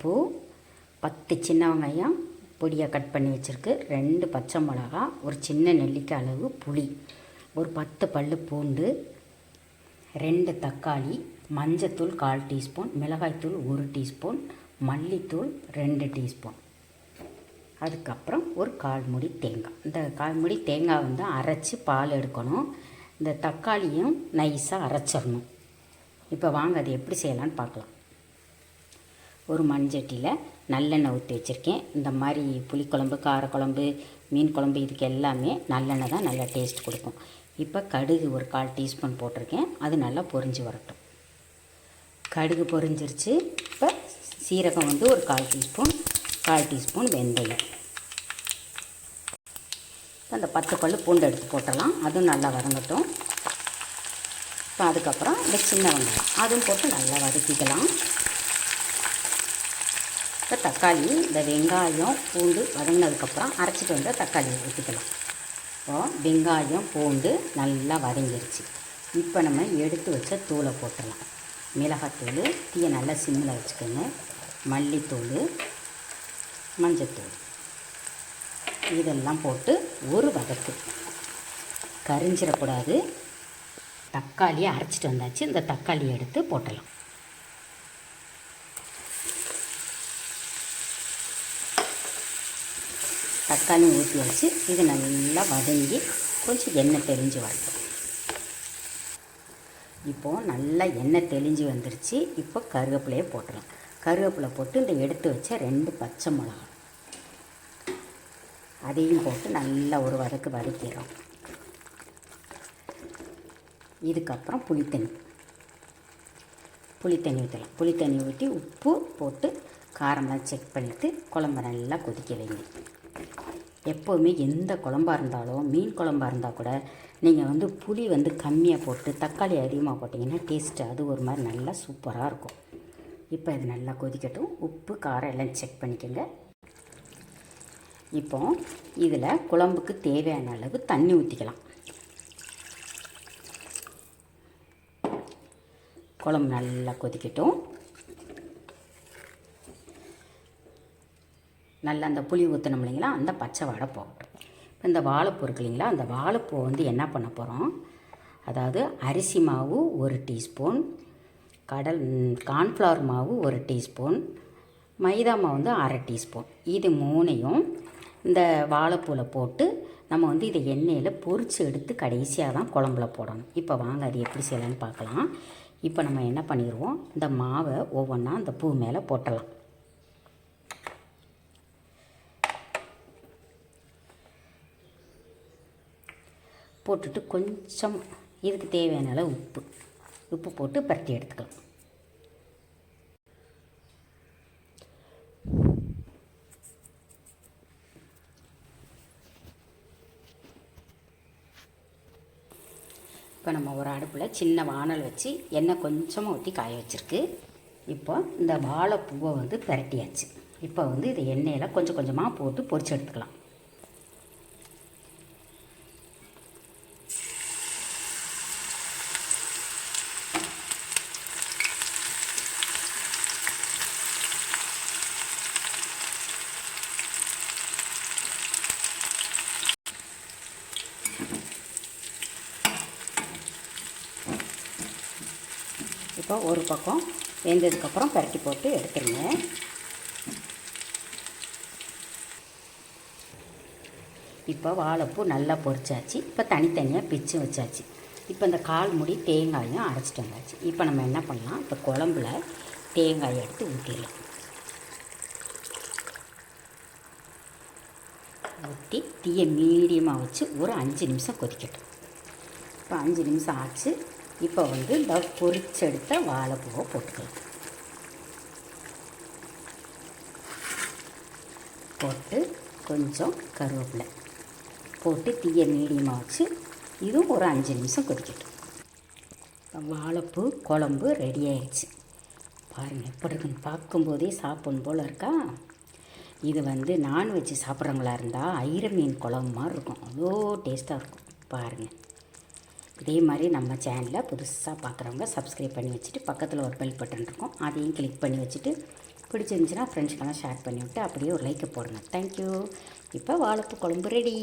பூ பத்து சின்ன வெங்காயம் பொடியாக கட் பண்ணி வச்சுருக்கு. ரெண்டு பச்சை மிளகா ஒரு சின்ன நெல்லிக்காய் அளவு புளி ஒரு பத்து பல்லு பூண்டு ரெண்டு தக்காளி மஞ்சத்தூள் கால் டீஸ்பூன் மிளகாய்த்தூள் ஒரு டீஸ்பூன் மல்லித்தூள் ரெண்டு டீஸ்பூன். அதுக்கப்புறம் ஒரு கால் முடி தேங்காய். இந்த கால் முடி தேங்காய் வந்து அரைச்சி பால் எடுக்கணும். இந்த தக்காளியும் நைஸாக அரைச்சிடணும். இப்போ வாங்க அது எப்படி செய்யலான்னு பார்க்கலாம். ஒரு மண்சட்டியில் நல்லெண்ணெய் ஊற்றி வச்சுருக்கேன். இந்த மாதிரி புளிக்குழம்பு காரக்குழம்பு மீன் குழம்பு இதுக்கு எல்லாமே நல்லெண்ணெய் தான் நல்லா டேஸ்ட் கொடுக்கும். இப்போ கடுகு ஒரு கால் டீஸ்பூன் போட்டிருக்கேன். அது நல்லா பொரிஞ்சு வரட்டும். கடுகு பொரிஞ்சிருச்சு. இப்போ சீரகம் வந்து ஒரு கால் டீஸ்பூன் கால் டீஸ்பூன் வெந்தயம். இப்போ அந்த பத்து பல்லு பூண்டு எடுத்து போட்டலாம். அதுவும் நல்லா வதங்கட்டும். இப்போ அதுக்கப்புறம் இந்த சின்ன வெங்காயம். அதுவும் போட்டு நல்லா வதக்கிக்கலாம். இப்போ தக்காளி இந்த வெங்காயம் பூண்டு வதங்கினதுக்கப்புறம் அரைச்சிட்டு வந்த தக்காளியை ஊற்றிக்கலாம். இப்போ வெங்காயம் பூண்டு நல்லா வதங்கிருச்சு. இப்போ நம்ம எடுத்து வச்ச தூளை போட்டுடலாம். மிளகாத்தூள் தீயை நல்லா சிம்மில் வச்சுக்கோங்க. மல்லித்தூள் மஞ்சத்தூள். இதெல்லாம் போட்டு ஒரு வதக்கு. கரிஞ்சிடக்கூடாது தக்காளியை அரைச்சிட்டு வந்தாச்சு. இந்த தக்காளியை எடுத்து போட்டலாம். தக்காளி ஊற்றி வச்சு இது நல்லா வதங்கி கொஞ்சம் எண்ணெய் தெளிஞ்சு வரட்டும். இப்போது நல்லா எண்ணெய் தெளிஞ்சு வந்துருச்சு. இப்போ கருவேப்பிலையே போட்டுடலாம் கருவேப்பிலை போட்டு இந்த எடுத்து வச்ச ரெண்டு பச்சை மிளகா. அதையும் போட்டு நல்லா ஒரு வதக்கு வதக்கிறோம் இதுக்கப்புறம் புளித்தண்ணி. புளித்தண்ணி ஊற்றலாம் புளித்தண்ணி ஊற்றி உப்பு போட்டு காரம்லாம் செக் பண்ணிவிட்டு குழம்ப நல்லா கொதிக்க வைங்க. எப்போவுமே எந்த குழம்பா இருந்தாலும் மீன் குழம்பா இருந்தால் கூட நீங்கள் வந்து புளி வந்து கம்மியாக போட்டு தக்காளி அதிகமாக போட்டிங்கன்னா டேஸ்ட்டு அது ஒரு மாதிரி நல்லா சூப்பராக இருக்கும். இப்போ இது நல்லா கொதிக்கட்டும். உப்பு காரம் எல்லாம் செக் பண்ணிக்கோங்க. இப்போ இதில் குழம்புக்கு தேவையான அளவு தண்ணி ஊற்றிக்கலாம் குழம்பு நல்லா கொதிக்கட்டும். நல்லா அந்த புளி ஊற்றணும் இல்லைங்களா? அந்த பச்சை வாடை போகட்டும் இப்போ இந்த வாழைப்பூ இருக்கு இல்லைங்களா? அந்த வாழைப்பூ வந்து என்ன பண்ண போகிறோம் அதாவது அரிசி மாவு ஒரு டீஸ்பூன் கடல் கார்ன்ஃப்ளவர் மாவு ஒரு டீஸ்பூன் மைதா மாவு வந்து அரை டீஸ்பூன். இது மூணையும் இந்த வாழைப்பூவில் போட்டு நம்ம வந்து இதை எண்ணெயில் பொரித்து எடுத்து கடைசியாக தான் குழம்புல போடணும். இப்போ வாங்க அது எப்படி செய்யலான்னு பார்க்கலாம். இப்போ நம்ம என்ன பண்ணிடுவோம் இந்த மாவை ஒவ்வொன்றா அந்த பூ மேலே போட்டலாம். போட்டுட்டு கொஞ்சம் இதுக்கு தேவையான அளவு உப்பு. உப்பு போட்டு பரட்டி எடுத்துக்கலாம். இப்போ நம்ம ஒரு அடுப்பில் சின்ன வானல் வச்சு எண்ணெய் கொஞ்சமாக ஊற்றி காய வச்சுருக்கு. இப்போ இந்த வாழைப்பூவை வந்து பரட்டியாச்சு. இப்போ வந்து இதை எண்ணெயில் கொஞ்சம் கொஞ்சமாக போட்டு பொறிச்சு எடுத்துக்கலாம். இப்போ ஒரு பக்கம் வெந்ததுக்கப்புறம் பரட்டி போட்டு எடுத்துருங்க. இப்போ வாழைப்பூ நல்லா பொரிச்சாச்சு. இப்போ தனித்தனியாக பிச்சு வச்சாச்சு. இப்போ இந்த கால் முடி தேங்காயும் அரைச்சிட்டு வந்தாச்சு. இப்போ நம்ம என்ன பண்ணலாம்? இப்போ குழம்புல தேங்காயை எடுத்து ஊற்றிடலாம் ஊற்றி தீயை மீடியமாக வச்சு ஒரு அஞ்சு நிமிஷம் கொதிக்கட்டும். இப்போ அஞ்சு நிமிஷம் ஆச்சு. இப்போ வந்து இந்த பொறிச்செடுத்த வாழைப்பூவை போட்டுக்கலாம். போட்டு கொஞ்சம் கருவேப்பிலை போட்டு தீயை மீடியமாக வச்சு இதுவும் ஒரு அஞ்சு நிமிஷம் கொதிக்கட்டும். வாழைப்பூ குழம்பு ரெடி ஆயிடுச்சு. பாருங்கள் எப்படி இருக்குன்னு பார்க்கும்போதே சாப்பிடணும் போல் இருக்கா? இது வந்து நான்வெஜ் சாப்பிட்றவங்களா இருந்தால் ஐர மீன் குழம்பு மாதிரி இருக்கும். அவ்வளோ டேஸ்ட்டாக இருக்கும். பாருங்கள் இதே மாதிரி நம்ம சேனலை புதுசாக பார்க்குறவங்க சப்ஸ்கிரைப் பண்ணி வச்சுட்டு பக்கத்தில் ஒரு பெல் பட்டன் இருக்கும். அதையும் கிளிக் பண்ணி வச்சுட்டு பிடிச்சிருந்துச்சின்னா ஃப்ரெண்ட்ஸ்க்கெல்லாம் ஷேர் பண்ணி விட்டு அப்படியே ஒரு லைக்கை போடுங்க. தேங்க்யூ இப்போ வாழைப்பு குழம்பு ரெடி